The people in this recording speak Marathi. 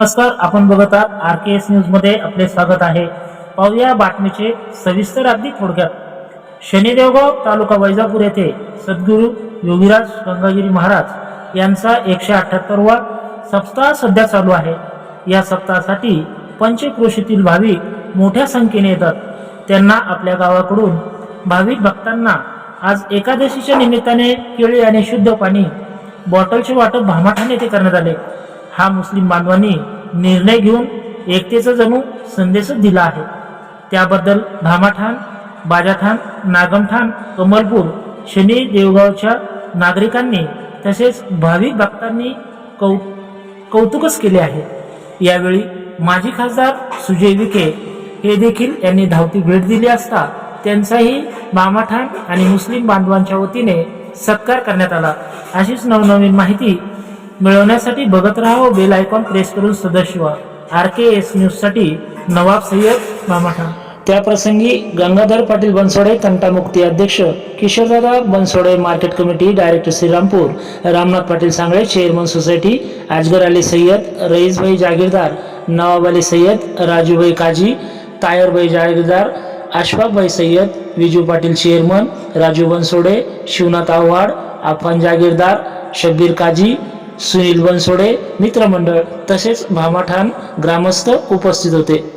नमस्कार आपण बघत आहात आर के एस न्यूजमध्ये आपले स्वागत आहे. पाहूया बातमीचे सविस्तर अगदी थोडक्यात. शनिदेवगाव तालुका वैजापूर येथे सद्गुरू योगीराज गंगागिरी महाराज यांचा एकशे अठ्याहत्तरवा सप्ताह सध्या चालू आहे. या सप्ताहासाठी पंचक्रोशीतील भाविक मोठ्या संख्येने येतात. त्यांना आपल्या गावाकडून भाविक भक्तांना आज एकादशीच्या निमित्ताने केळी आणि शुद्ध पाणी बॉटलचे वाटप भामाठाण येथे करण्यात आले. हा मुस्लिम बांधवांनी निर्णय घेऊन एकतेचा जणू संदेशच दिला आहे. त्याबद्दल भामाठाण बाजाठाण नागमठाण कमलपूर शनी देवगावच्या नागरिकांनी तसेच भाविक भक्तांनी कौ कौतुकच केले आहे. यावेळी माजी खासदार सुजय विखे हे देखील यांनी धावती भेट दिली असता त्यांचाही मामाठाण आणि मुस्लिम बांधवांच्या वतीने सत्कार करण्यात आला. अशीच नवनवीन माहिती मिळवण्यासाठी बघत राहा व बेल आयकॉन प्रेस करून सदस्य व्हा. आर के एस न्यूजसाठी नवाब सय्यद मामाठाण. त्याप्रसंगी गंगाधर पाटील बनसोडे तंटामुक्ती अध्यक्ष Kishordada Bansode market committee director Shrirampur Ramnath Patil Sangle chairman society Azgar Ali Sayyed Raisbhai Jagirdar Nawab Ali Sayyed Rajubhai Kazi Tayarbhai Jagirdar Ashfaqbhai Sayyed Viju Patil chairman Raju Bansode Shivnath Awhad Afan Jagirdar Shabbir Kazi Sunil Bansode मित्रमंडळ तसेच भामाठाण ग्रामस्थ उपस्थित होते.